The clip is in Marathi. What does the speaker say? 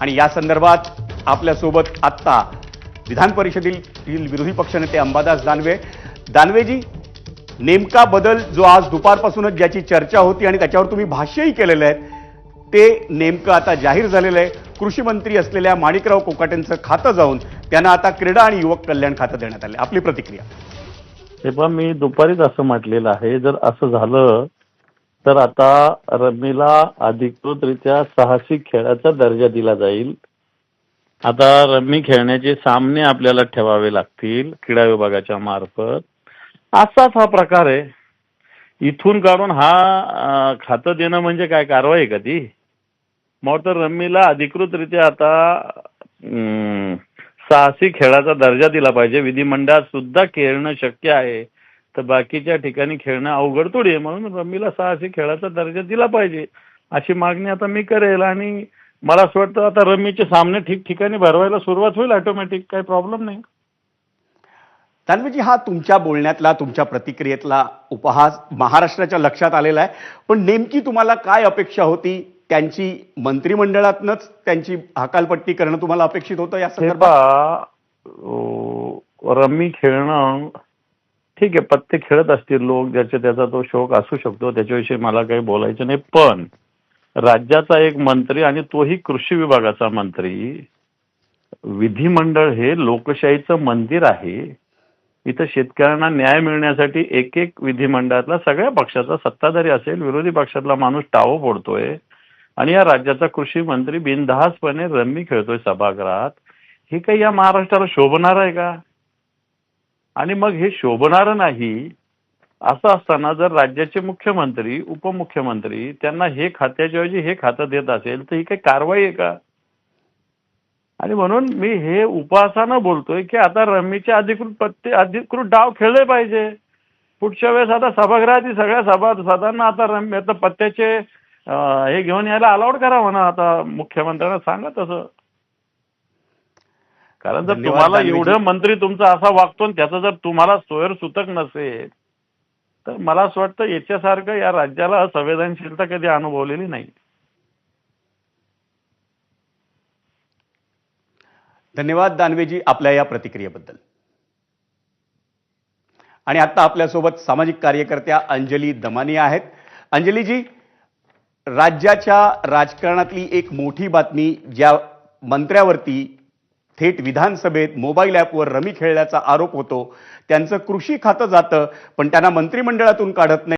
आणि या संदर्भात आपल्यासोबत आत्ता विधान परिषदेतील विरोधी पक्षनेते अंबादास दानवे. दानवेजी नेमका बदल जो आज दुपारपासूनच ज्याची चर्चा होती आणि त्याच्यावर तुम्ही भाष्यही केलेलं आहे ते नेमकं आता जाहीर झालेलं आहे. कृषी मंत्री असलेल्या माणिकराव कोकाटेंचं खातं जाऊन त्यांना आता क्रीडा आणि युवक कल्याण खातं देण्यात आले. आपली प्रतिक्रिया. हे पण मी दुपारीच असं म्हटलेलं आहे. जर असं झालं तर आता रम्मीला अधिकृतरित्या साहसी खेळाचा दर्जा दिला जाईल. आता रम्मी खेळण्याचे सामने आपल्याला ठेवावे लागतील क्रीडा विभागाच्या मार्फत. असाच हा प्रकार आहे. इथून काढून हा अं, खातं देणं म्हणजे काय कारवाई आहे का ती? मग तर रम्मीला अधिकृतरित्या आता अं, साहसी खेळाचा दर्जा दिला पाहिजे. विधिमंडळात सुद्धा खेळणं शक्य आहे. तर बाकीच्या ठिकाणी खेळणं अवघड थोडी आहे. म्हणून रम्मीला साहसी खेळाचा दर्जा दिला पाहिजे. अशी मागणी आता मी करेल आणि मला असं वाटतं आता रम्मीचे सामने ठिकठिकाणी भरवायला सुरुवात होईल ऑटोमॅटिक काही प्रॉब्लेम नाही. दानवेजी हा तुमच्या बोलण्यातला तुमच्या प्रतिक्रियेतला उपहास महाराष्ट्राच्या लक्षात आलेला आहे. पण नेमकी तुम्हाला काय अपेक्षा होती? त्यांची मंत्रिमंडळातनच त्यांची हकालपट्टी करणं तुम्हाला अपेक्षित होतं या संदर्भात? रम्मी खेळणं ठीक आहे पत्ते खेळत असतील लोक ज्याच्या त्याचा तो शौक असू शकतो त्याच्याविषयी मला काही बोलायचं नाही. पण राज्याचा एक मंत्री आणि तोही कृषी विभागाचा मंत्री विधिमंडळ हे लोकशाहीचं मंदिर आहे. इथं शेतकऱ्यांना न्याय मिळण्यासाठी एक एक विधिमंडळातला सगळ्या पक्षाचा सत्ताधारी असेल विरोधी पक्षातला माणूस टावो फोडतोय. आणि या राज्याचा कृषी मंत्री बिनधासपणे रम्मी खेळतोय सभागृहात. हे काही या महाराष्ट्राला शोभणार आहे का? आणि मग हे शोभणारं नाही असं असताना जर राज्याचे मुख्यमंत्री उपमुख्यमंत्री त्यांना हे खात्याच्या ऐवजी हे खातं देत असेल तर ही काही कारवाई आहे का? आणि म्हणून मी हे उपासानं बोलतोय की आता रम्मीचे अधिकृत पत्ते अधिकृत डाव खेळले पाहिजे. पुढच्या वेळेस आता सभागृहातील सगळ्या सभासदांना आता रम्य आता पत्त्याचे हे घेऊन यायला अलाउड करा म्हणा. आता मुख्यमंत्र्यांना सांगा तसं. कारण जर तुम्हाला. एवढं मंत्री तुमचा असा वागतो त्याचं जर तुम्हाला सोयर सुतक नसेल तर मला असं वाटतं याच्यासारखं या राज्याला असंवेदनशीलता कधी अनुभवलेली नाही. धन्यवाद दानवेजी आपल्या या प्रतिक्रियेबद्दल. आणि आता आपल्यासोबत सामाजिक कार्यकर्त्या अंजली दमानी आहेत. अंजलीजी राज्याच्या राजकारणातली एक मोठी बातमी ज्या मंत्र्यावरती थेट विधानसभेत मोबाईल ॲपवर रमी खेळल्याचा आरोप होतो. त्यांचं कृषी खातं जातं पण त्यांना मंत्रिमंडळातून काढत नाही.